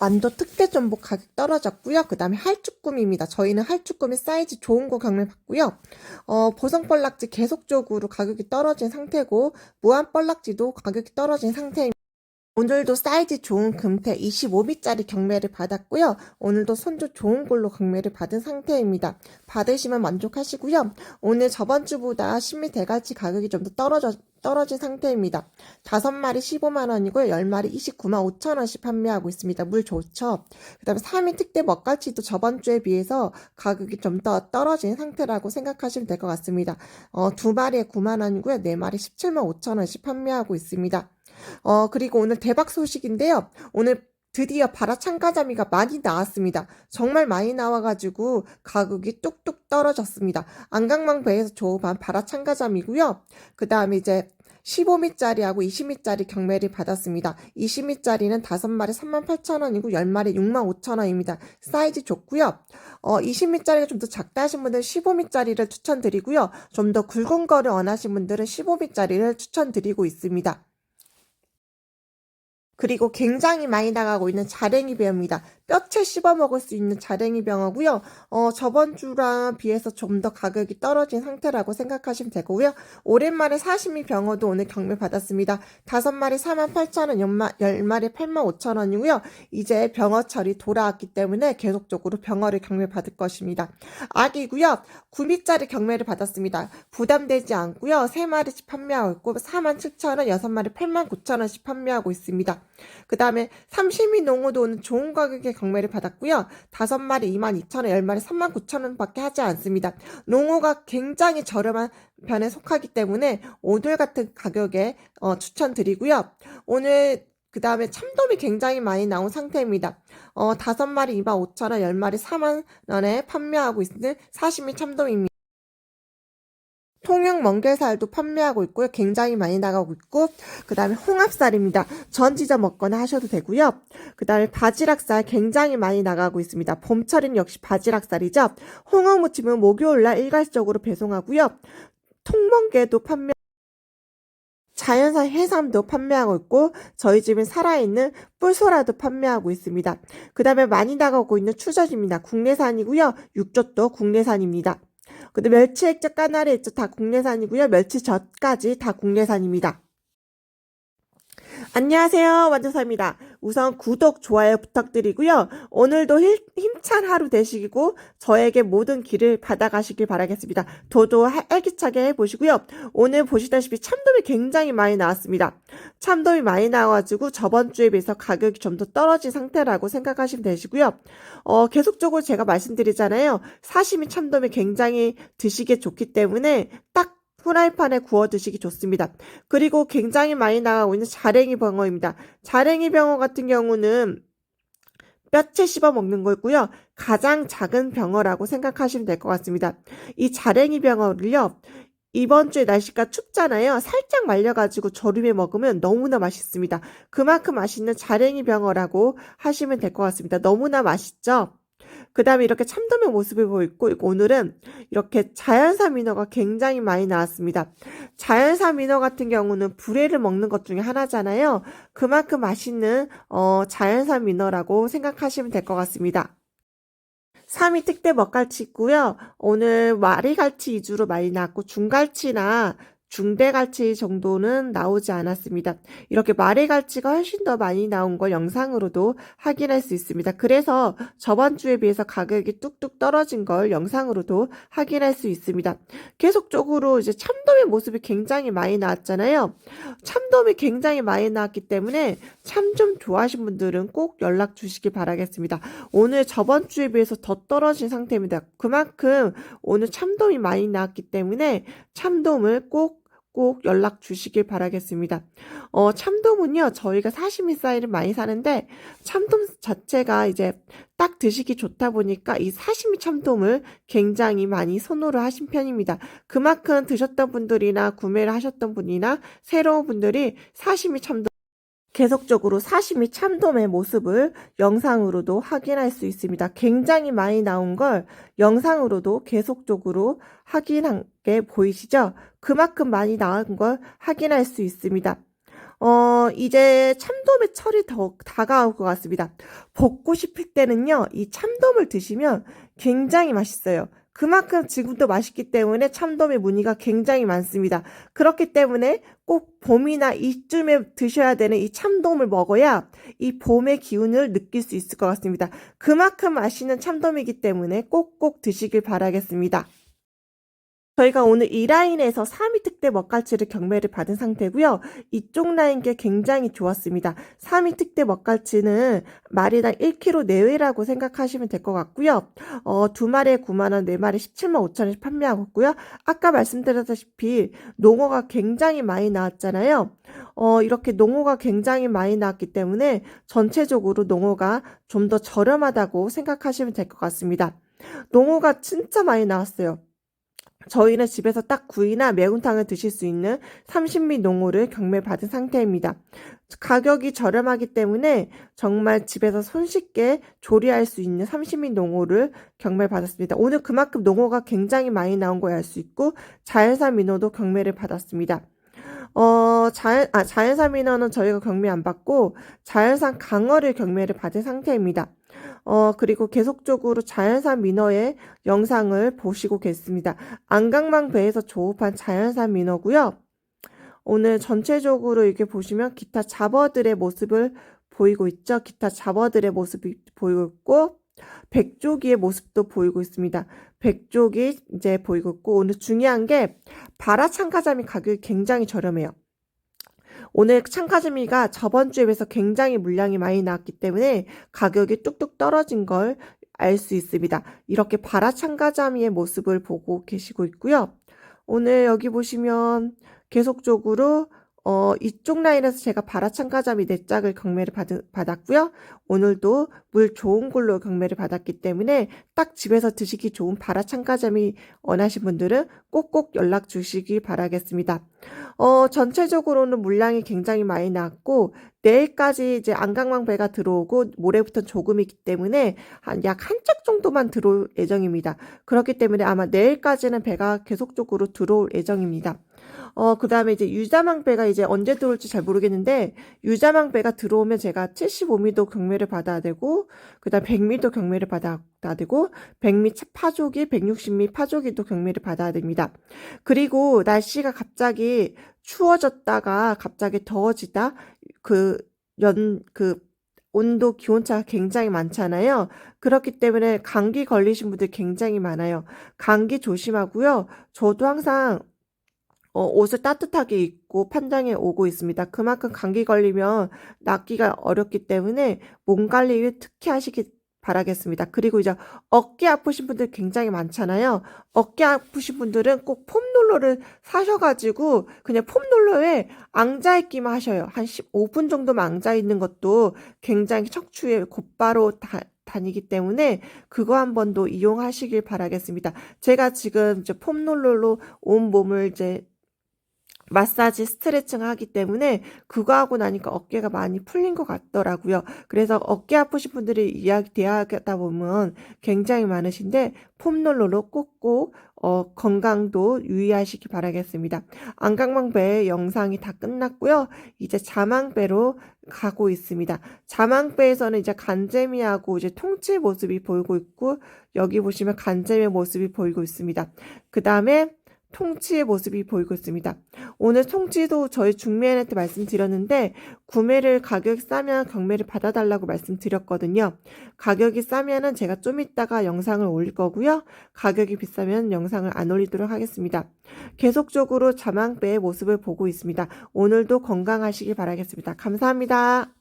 만도 특대 전복 가격 떨어졌고요. 그 다음에 할쭈꾸미입니다. 저희는 할쭈꾸미 사이즈 좋은 거 경매 받고요. 어, 보성 뻘락지 계속적으로 가격이 떨어진 상태고 무한 뻘락지도 가격이 떨어진 상태입니다. 오늘도 사이즈 좋은 금태 25미짜리 경매를 받았고요. 오늘도 손주 좋은 걸로 경매를 받은 상태입니다. 받으시면 만족하시고요. 오늘 저번 주보다 신미 대갈치 가격이 좀 더 떨어져 떨어진 상태입니다. 5마리 15만원이고요. 10마리 29만 5천원씩 판매하고 있습니다. 물 좋죠? 그 다음에 3인 특대 먹갈치도 저번 주에 비해서 가격이 좀 더 떨어진 상태라고 생각하시면 될 것 같습니다. 어, 2마리에 9만원이고요. 4마리 17만 5천원씩 판매하고 있습니다. 어, 그리고 오늘 대박 소식인데요. 오늘 드디어 바라 참가자미가 많이 나왔습니다. 정말 많이 나와가지고 가격이 뚝뚝 떨어졌습니다. 안강망 배에서 조업한 바라 참가자미고요. 그 다음에 이제 15미짜리하고 20미짜리 경매를 받았습니다. 20미짜리는 5마리 38,000원이고 10마리 65,000원입니다. 사이즈 좋고요. 어, 20미짜리가 좀 더 작다 하신 분들은 15미짜리를 추천드리고요. 좀 더 굵은 거를 원하신 분들은 15미짜리를 추천드리고 있습니다. 그리고 굉장히 많이 나가고 있는 자랭이 병입니다. 뼈채 씹어 먹을 수 있는 자랭이 병어고요. 어, 저번 주랑 비해서 좀 더 가격이 떨어진 상태라고 생각하시면 되고요. 오랜만에 사시미 병어도 오늘 경매 받았습니다. 5마리 48,000원, 10마리 85,000원이고요. 이제 병어철이 돌아왔기 때문에 계속적으로 병어를 경매 받을 것입니다. 아기고요. 9미짜리 경매를 받았습니다. 부담되지 않고요. 3마리씩 판매하고 있고 47,000원, 6마리 89,000원씩 판매하고 있습니다. 그 다음에 30미 농어도 오늘 좋은 가격에 경매를 받았고요. 5마리 22,000원, 10마리 39,000원 밖에 하지 않습니다. 농어가 굉장히 저렴한 편에 속하기 때문에 오늘 같은 가격에 어, 추천드리고요. 오늘 그 다음에 참돔이 굉장히 많이 나온 상태입니다. 어, 5마리 25,000원, 10마리 4만원에 판매하고 있는 사시미 참돔입니다. 통영 멍게살도 판매하고 있고요. 굉장히 많이 나가고 있고 그 다음에 홍합살입니다. 전지져 먹거나 하셔도 되고요. 그 다음에 바지락살 굉장히 많이 나가고 있습니다. 봄철은 역시 바지락살이죠. 홍어 무침은 목요일날 일괄적으로 배송하고요. 통멍게도 판매 자연산 해삼도 판매하고 있고 저희 집은 살아있는 뿔소라도 판매하고 있습니다. 그 다음에 많이 나가고 있는 추젓입니다. 국내산이고요. 육젓도 국내산입니다. 근데 멸치 액젓, 까나리 액젓 다 국내산이고요. 멸치젓까지 다 국내산입니다. 안녕하세요. 완전사입니다. 우선 구독, 좋아요 부탁드리고요. 오늘도 힘, 힘찬 하루 되시고 저에게 모든 길을 받아가시길 바라겠습니다. 저도 활기차게 해보시고요. 오늘 보시다시피 참돔이 굉장히 많이 나왔습니다. 참돔이 많이 나와가지고 저번 주에 비해서 가격이 좀 더 떨어진 상태라고 생각하시면 되시고요. 어, 계속적으로 제가 말씀드리잖아요. 사시미 참돔이 굉장히 드시기 좋기 때문에 딱 후라이팬에 구워 드시기 좋습니다. 그리고 굉장히 많이 나가고 있는 자랭이 병어입니다. 자랭이 병어 같은 경우는 뼈채 씹어 먹는 거고요. 가장 작은 병어라고 생각하시면 될 것 같습니다. 이 자랭이 병어를요. 이번 주에 날씨가 춥잖아요. 살짝 말려가지고 절임해 먹으면 너무나 맛있습니다. 그만큼 맛있는 자랭이 병어라고 하시면 될 것 같습니다. 너무나 맛있죠? 그 다음에 이렇게 참돔의 모습을 보이고 오늘은 이렇게 자연산 민어가 굉장히 많이 나왔습니다. 자연산 민어 같은 경우는 불회를 먹는 것 중에 하나잖아요. 그만큼 맛있는 어, 자연산 민어라고 생각하시면 될 것 같습니다. 3위 특대 먹갈치 있고요. 오늘 마리갈치 위주로 많이 나왔고 중갈치나 중대 갈치 정도는 나오지 않았습니다. 이렇게 마리갈치가 훨씬 더 많이 나온 걸 영상으로도 확인할 수 있습니다. 그래서 저번 주에 비해서 가격이 뚝뚝 떨어진 걸 영상으로도 확인할 수 있습니다. 계속적으로 이제 참돔의 모습이 굉장히 많이 나왔잖아요. 참돔이 굉장히 많이 나왔기 때문에 참 좀 좋아하신 분들은 꼭 연락 주시기 바라겠습니다. 오늘 저번 주에 비해서 더 떨어진 상태입니다. 그만큼 오늘 참돔이 많이 나왔기 때문에 참돔을 꼭 꼭 연락 주시길 바라겠습니다. 어, 참돔은요, 저희가 사시미 사이를 많이 사는데, 참돔 자체가 이제 딱 드시기 좋다 보니까 이 사시미 참돔을 굉장히 많이 선호를 하신 편입니다. 그만큼 드셨던 분들이나 구매를 하셨던 분이나 새로운 분들이 사시미 참돔 계속적으로 사시미 참돔의 모습을 영상으로도 확인할 수 있습니다. 굉장히 많이 나온 걸 영상으로도 계속적으로 확인한 게 보이시죠? 그만큼 많이 나온 걸 확인할 수 있습니다. 어, 이제 참돔의 철이 더 다가올 것 같습니다. 먹고 싶을 때는요, 이 참돔을 드시면 굉장히 맛있어요. 그만큼 지금도 맛있기 때문에 참돔의 문의가 굉장히 많습니다. 그렇기 때문에 꼭 봄이나 이쯤에 드셔야 되는 이 참돔을 먹어야 이 봄의 기운을 느낄 수 있을 것 같습니다. 그만큼 맛있는 참돔이기 때문에 꼭꼭 드시길 바라겠습니다. 저희가 오늘 이 라인에서 3위 특대 먹갈치를 경매를 받은 상태고요. 이쪽 라인 게 굉장히 좋았습니다. 3위 특대 먹갈치는 마리당 1kg 내외라고 생각하시면 될 것 같고요. 어, 두 마리에 9만 원, 네 마리 17만 5천 원씩 판매하고 있고요. 아까 말씀드렸다시피 농어가 굉장히 많이 나왔잖아요. 어, 이렇게 농어가 굉장히 많이 나왔기 때문에 전체적으로 농어가 좀 더 저렴하다고 생각하시면 될 것 같습니다. 농어가 진짜 많이 나왔어요. 저희는 집에서 딱 구이나 매운탕을 드실 수 있는 30미 농어를 경매받은 상태입니다. 가격이 저렴하기 때문에 정말 집에서 손쉽게 조리할 수 있는 30미 농어를 경매받았습니다. 오늘 그만큼 농어가 굉장히 많이 나온 걸 알 수 있고 자연산 민어도 경매를 받았습니다. 어, 자연, 아, 자연산 민어는 저희가 경매 안 받고 자연산 강어를 경매를 받은 상태입니다. 어, 그리고 계속적으로 자연산 민어의 영상을 보시고 계십니다. 안강망 배에서 조업한 자연산 민어고요. 오늘 전체적으로 이렇게 보시면 기타 잡어들의 모습을 보이고 있죠. 기타 잡어들의 모습이 보이고 있고 백조기의 모습도 보이고 있습니다. 백조기 이제 보이고 있고 오늘 중요한 게 바라 참가자미 가격이 굉장히 저렴해요. 오늘 참가자미가 저번 주에 비해서 굉장히 물량이 많이 나왔기 때문에 가격이 뚝뚝 떨어진 걸 알 수 있습니다. 이렇게 바라 참가자미의 모습을 보고 계시고 있고요. 오늘 여기 보시면 계속적으로 어, 이쪽 라인에서 제가 바라창가자미 네 짝을 경매를 받, 받았고요. 오늘도 물 좋은 걸로 경매를 받았기 때문에 딱 집에서 드시기 좋은 바라창가자미 원하신 분들은 꼭꼭 연락 주시기 바라겠습니다. 어, 전체적으로는 물량이 굉장히 많이 나왔고 내일까지 이제 안강망 배가 들어오고 모레부터 조금이기 때문에 한 약 한 짝 정도만 들어올 예정입니다. 그렇기 때문에 아마 내일까지는 배가 계속적으로 들어올 예정입니다. 어, 그 다음에 이제 유자망배가 이제 언제 들어올지 잘 모르겠는데, 유자망배가 들어오면 제가 75미도 경매를 받아야 되고, 그 다음 100미도 경매를 받아야 되고, 100미 파조기, 160미 파조기도 경매를 받아야 됩니다. 그리고 날씨가 갑자기 추워졌다가 갑자기 더워지다, 그, 연, 그, 온도 기온차가 굉장히 많잖아요. 그렇기 때문에 감기 걸리신 분들 굉장히 많아요. 감기 조심하고요. 저도 항상 어, 옷을 따뜻하게 입고 판장에 오고 있습니다. 그만큼 감기 걸리면 낫기가 어렵기 때문에 몸 관리를 특히 하시기 바라겠습니다. 그리고 이제 어깨 아프신 분들 굉장히 많잖아요. 어깨 아프신 분들은 꼭 폼롤러를 사셔가지고 그냥 폼롤러에 앙자있기만 하셔요. 한 15분 정도만 앙자있는 것도 굉장히 척추에 곧바로 다, 다니기 때문에 그거 한번더 이용하시길 바라겠습니다. 제가 지금 이제 폼롤러로 온 몸을 이제 마사지 스트레칭 하기 때문에 그거 하고 나니까 어깨가 많이 풀린 것 같더라고요. 그래서 어깨 아프신 분들이 이야기 대하다 보면 굉장히 많으신데 폼롤러로 꼭꼭 어, 건강도 유의하시기 바라겠습니다. 안강망배 영상이 다 끝났고요. 이제 자망배로 가고 있습니다. 자망배에서는 이제 간재미하고 이제 통치 모습이 보이고 있고 여기 보시면 간재미 모습이 보이고 있습니다. 그 다음에 통치의 모습이 보이고 있습니다. 오늘 통치도 저희 중매한테 말씀드렸는데 구매를 가격이 싸면 경매를 받아달라고 말씀드렸거든요. 가격이 싸면은 제가 좀 이따가 영상을 올릴 거고요. 가격이 비싸면 영상을 안 올리도록 하겠습니다. 계속적으로 자망배의 모습을 보고 있습니다. 오늘도 건강하시길 바라겠습니다. 감사합니다.